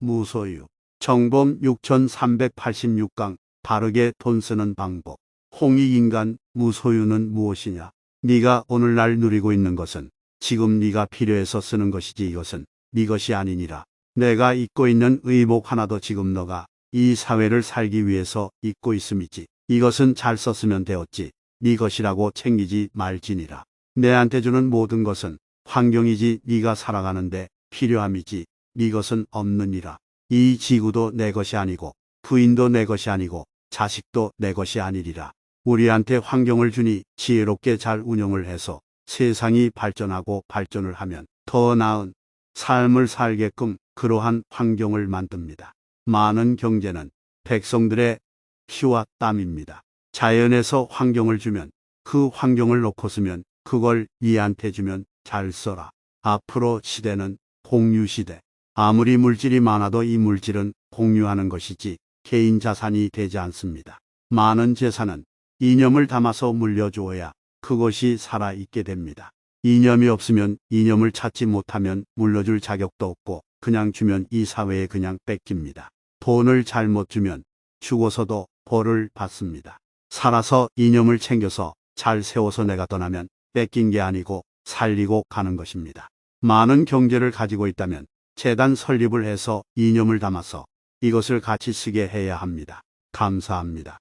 무소유. 정범 6386강 바르게 돈 쓰는 방법. 홍익 인간 무소유는 무엇이냐? 네가 오늘날 누리고 있는 것은 지금 네가 필요해서 쓰는 것이지 이것은 네 것이 아니니라. 내가 입고 있는 의복 하나도 지금 너가 이 사회를 살기 위해서 입고 있음이지. 이것은 잘 썼으면 되었지. 네 것이라고 챙기지 말지니라. 내한테 주는 모든 것은 환경이지 네가 살아가는데 필요함이지 네 것은 없느니라. 이 지구도 내 것이 아니고 부인도 내 것이 아니고 자식도 내 것이 아니리라. 우리한테 환경을 주니 지혜롭게 잘 운영을 해서 세상이 발전하고 발전을 하면 더 나은 삶을 살게끔 그러한 환경을 만듭니다. 많은 경제는 백성들의 피와 땀입니다. 자연에서 환경을 주면 그 환경을 놓고 쓰면 그걸 이한테 주면 잘 써라. 앞으로 시대는 공유 시대. 아무리 물질이 많아도 이 물질은 공유하는 것이지 개인 자산이 되지 않습니다. 많은 재산은 이념을 담아서 물려주어야 그것이 살아있게 됩니다. 이념이 없으면 이념을 찾지 못하면 물려줄 자격도 없고 그냥 주면 이 사회에 그냥 뺏깁니다. 돈을 잘못 주면 죽어서도 벌을 받습니다. 살아서 이념을 챙겨서 잘 세워서 내가 떠나면 뺏긴 게 아니고 살리고 가는 것입니다. 많은 경제를 가지고 있다면 재단 설립을 해서 이념을 담아서 이것을 같이 쓰게 해야 합니다. 감사합니다.